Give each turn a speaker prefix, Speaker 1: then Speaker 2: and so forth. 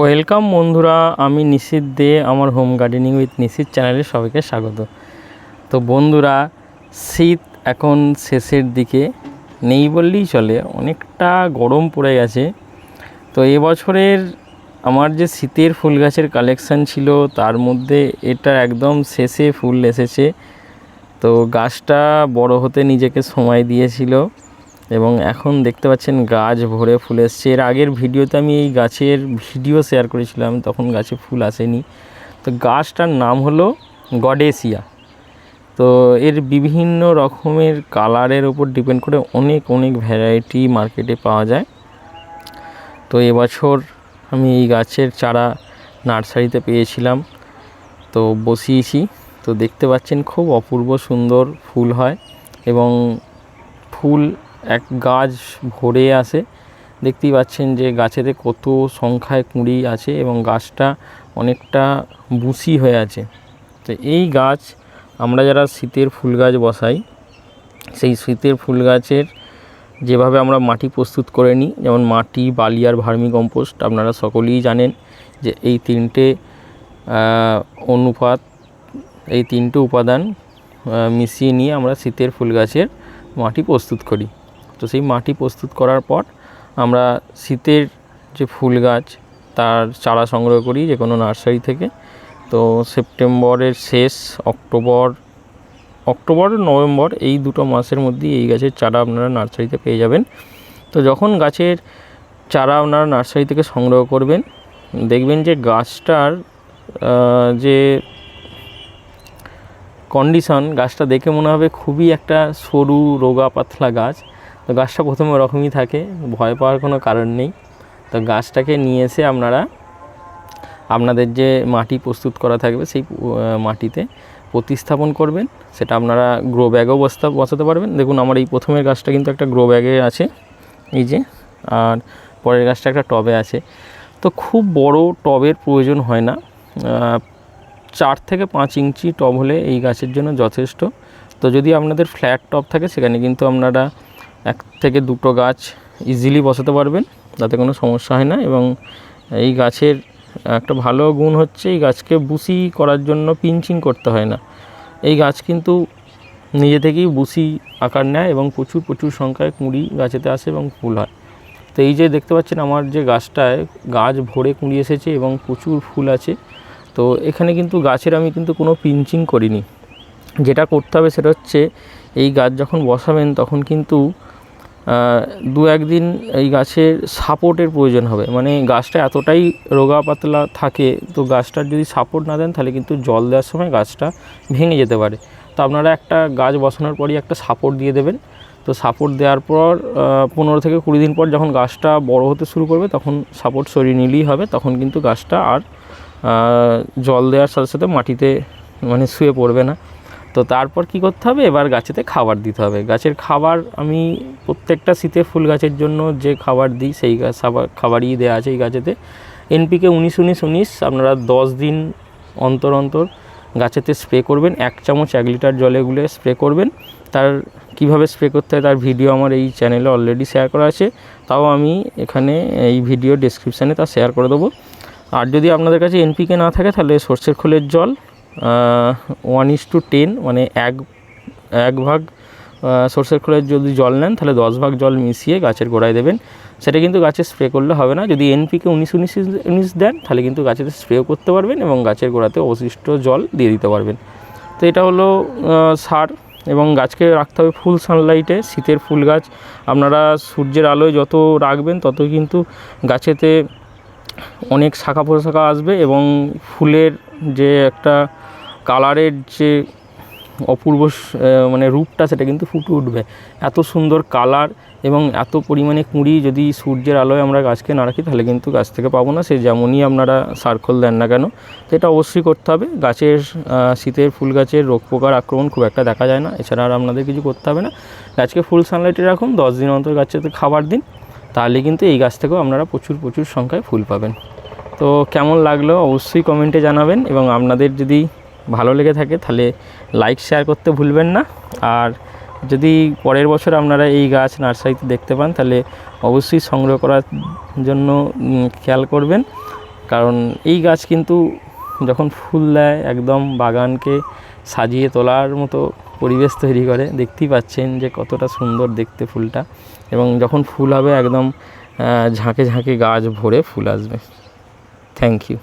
Speaker 1: Welcome বন্ধুরা, আমি নিশিত দে, আমার হোম গার্ডেনিং উইথ নিশিত চ্যানেলে সবাইকে স্বাগত। তো বন্ধুরা, শীত এখন শেষের দিকে, নেই বললেই চলে, অনেকটা গরম পড়ে গেছে। তো এবছরের আমার যে শীতের ফুল গাছের কালেকশান ছিল, তার মধ্যে এটা একদম শেষে ফুল এসেছে। তো গাছটা বড় হতে নিজেকে সময় দিয়েছিল। এবং এখন দেখতে পাচ্ছেন গাছ ভরে ফুল এসছে। এর আগের ভিডিওতে আমি এই গাছের ভিডিও শেয়ার করেছিলাম, তখন গাছে ফুল আসেনি। তো গাছটার নাম হলো গডেসিয়া। তো এর বিভিন্ন রকমের কালারের ওপর ডিপেন্ড করে অনেক অনেক ভ্যারাইটি মার্কেটে পাওয়া যায়। তো এবছর আমি এই গাছের চারা নার্সারিতে পেয়েছিলাম, তো বসিয়েছি। তো দেখতে পাচ্ছেন খুব অপূর্ব সুন্দর ফুল হয় এবং ফুল এক গাছ ভরে আসে দেখতেই পাচ্ছেন যে গাছেতে কত সংখ্যায় কুঁড়ি আছে এবং গাছটা অনেকটা বুসি হয়ে আছে। তো এই গাছ আমরা যারা শীতের ফুল গাছ বসাই, সেই শীতের ফুল গাছের যেভাবে আমরা মাটি প্রস্তুত করে নিই, যেমন মাটি, বালি আর ভার্মি কম্পোস্ট, আপনারা সকলেই জানেন যে এই তিনটে অনুপাত, এই তিনটে উপাদান মিশিয়ে নিয়ে আমরা শীতের ফুল গাছের মাটি প্রস্তুত করি। তো সেই মাটি প্রস্তুত করার পর আমরা শীতের যে ফুল গাছ, তার চারা সংগ্রহ করি যে কোনো নার্সারি থেকে। তো সেপ্টেম্বরের শেষ, অক্টোবর অক্টোবর, নভেম্বর এই দুটো মাসের মধ্যেই এই গাছের চারা আপনারা নার্সারিতে পেয়ে যাবেন। তো যখন গাছের চারা আপনারা নার্সারি থেকে সংগ্রহ করবেন, দেখবেন যে গাছটার যে কন্ডিশন গাছটা দেখে মনে হবে খুবই একটা সরু, রোগা, পাতলা গাছ। তো গাছটা প্রথমে ওরকমই থাকে, ভয় পাওয়ার কোনো কারণ নেই। তো গাছটাকে নিয়ে এসে আপনারা, আপনাদের যে মাটি প্রস্তুত করা থাকবে সেই মাটিতে প্রতিস্থাপন করবেন। সেটা আপনারা গ্রো ব্যাগও বসতে, বসাতে পারবেন। দেখুন আমার এই প্রথমের গাছটা কিন্তু একটা গ্রো ব্যাগে আছে, এই যে। আর পরের গাছটা একটা টবে আছে। তো খুব বড় টবের প্রয়োজন হয় না। চার থেকে পাঁচ ইঞ্চি টব হলে এই গাছের জন্য যথেষ্ট। তো যদি আপনাদের ফ্ল্যাট টব থাকে, সেখানে কিন্তু আপনারা এক থেকে দুটো গাছ ইজিলি বসাতে পারবেন, তাতে কোনো সমস্যা হয় না এবং এই গাছের একটা ভালো গুণ হচ্ছে এই গাছকে বুসি করার জন্য পিঞ্চিং করতে হয় না। এই গাছ কিন্তু নিজে থেকেই বুসি আকার নেয় এবং প্রচুর প্রচুর সংখ্যায় কুঁড়ি গাছেতে আসে এবং ফুল হয়। তো এই যে দেখতে পাচ্ছেন আমার যে গাছটায় গাছ ভরে কুঁড়ি এসেছে এবং প্রচুর ফুল আছে, তো এখানে কিন্তু গাছের আমি কিন্তু কোনো পিঞ্চিং করিনি। যেটা করতে হবে সেটা হচ্ছে এই গাছ যখন বসাবেন তখন কিন্তু দু একদিন এই গাছের সাপোর্টের প্রয়োজন হবে। মানে গাছটা এতটাই রোগা পাতলা থাকে, তো গাছটার যদি সাপোর্ট না দেন তাহলে কিন্তু জল দেওয়ার সময় গাছটা ভেঙে যেতে পারে। তো আপনারা একটা গাছ বসানোর পরই একটা সাপোর্ট দিয়ে দেবেন। তো সাপোর্ট দেওয়ার পর পনেরো থেকে কুড়ি দিন পর যখন গাছটা বড় হতে শুরু করবে, তখন সাপোর্ট সরিয়ে নিলেই হবে, তখন কিন্তু গাছটা আর জল দেওয়ার সাথে সাথে মাটিতে মানে শুয়ে পড়বে না। তো তারপর কি করতে হবে? এবার গাছেতে খাবার দিতে হবে। গাছের খাবার আমি প্রত্যেকটা শীতে ফুল গাছের জন্য যে খাবার দিই, সেই খাবারই দেওয়া আছে এই গাছেতে। এনপিকে উনিশ উনিশ উনিশ, আপনারা দশ দিন অন্তর অন্তর গাছেতে স্প্রে করবেন। এক চামচ, এক লিটার জলে গুলে স্প্রে করবেন। তার কীভাবে স্প্রে করতে হয় তার ভিডিও আমার এই চ্যানেলে অলরেডি শেয়ার করা আছে। তাও আমি এখানে এই ভিডিও ডেসক্রিপশানে তা শেয়ার করে দেবো। আর যদি আপনাদের কাছে এনপিকে না থাকে, তাহলে সর্ষের খোলের জল ওয়ান ইস টু টেন মানে এক এক ভাগ সর্ষের খোলের যদি জল নেন, তাহলে দশ ভাগ জল মিশিয়ে গাছের গোড়ায় দেবেন। সেটা কিন্তু গাছে স্প্রে করলে হবে না। যদি এনপিকে উনিশ উনিশ উনিশ দেন, তাহলে কিন্তু গাছেতে স্প্রেও করতে পারবেন এবং গাছের গোড়াতে অবশিষ্ট জল দিয়ে দিতে পারবেন। তো এটা হলো সার এবং গাছকে রাখতে হবে ফুল সানলাইটে শীতের ফুল গাছ আপনারা সূর্যের আলোয় যত রাখবেন তত কিন্তু গাছেতে অনেক শাখা প্রশাখা আসবে এবং ফুলের যে একটা কালারের যে অপূর্ব মানে রূপটা সেটা কিন্তু ফুটে উঠবে। এত সুন্দর কালার এবং এত পরিমাণে কুঁড়ি যদি সূর্যের আলোয় আমরা গাছকে না রাখি, তাহলে কিন্তু গাছ থেকে পাবো না। সে যেমনই আপনারা সার্কল দেন না কেন, তো এটা অবশ্যই করতে হবে। গাছের শীতের ফুল গাছের রোগ পোকার আক্রমণ খুব একটা দেখা যায় না। এছাড়া আর আপনাদের কিছু করতে হবে না। গাছকে ফুল সানলাইটে রাখুন। দশ দিন অন্তর গাছেতে খাবার দিন। তাহলে কিন্তু এই গাছ থেকেও আপনারা প্রচুর প্রচুর সংখ্যায় ফুল পাবেন। তো কেমন লাগল অবশ্যই কমেন্টে জানাবেন এবং আপনাদের যদি ভালো লেগে থাকে তাহলে লাইক শেয়ার করতে ভুলবেন না। আর যদি পরের বছর আপনারা এই গাছ নার্সারিতে দেখতে পান তাহলে অবশ্যই সংগ্রহ করার জন্য খেয়াল করবেন। কারণ এই গাছ কিন্তু যখন ফুল দেয় একদম বাগানকে সাজিয়ে তোলার মতো পরিবেশ তৈরি করে, দেখতেই পাচ্ছেন যে কতটা সুন্দর দেখতে ফুলটা। এবং যখন ফুল হবে একদম ঝাঁকে ঝাঁকে গাছ ভরে ফুল আসবে। Thank you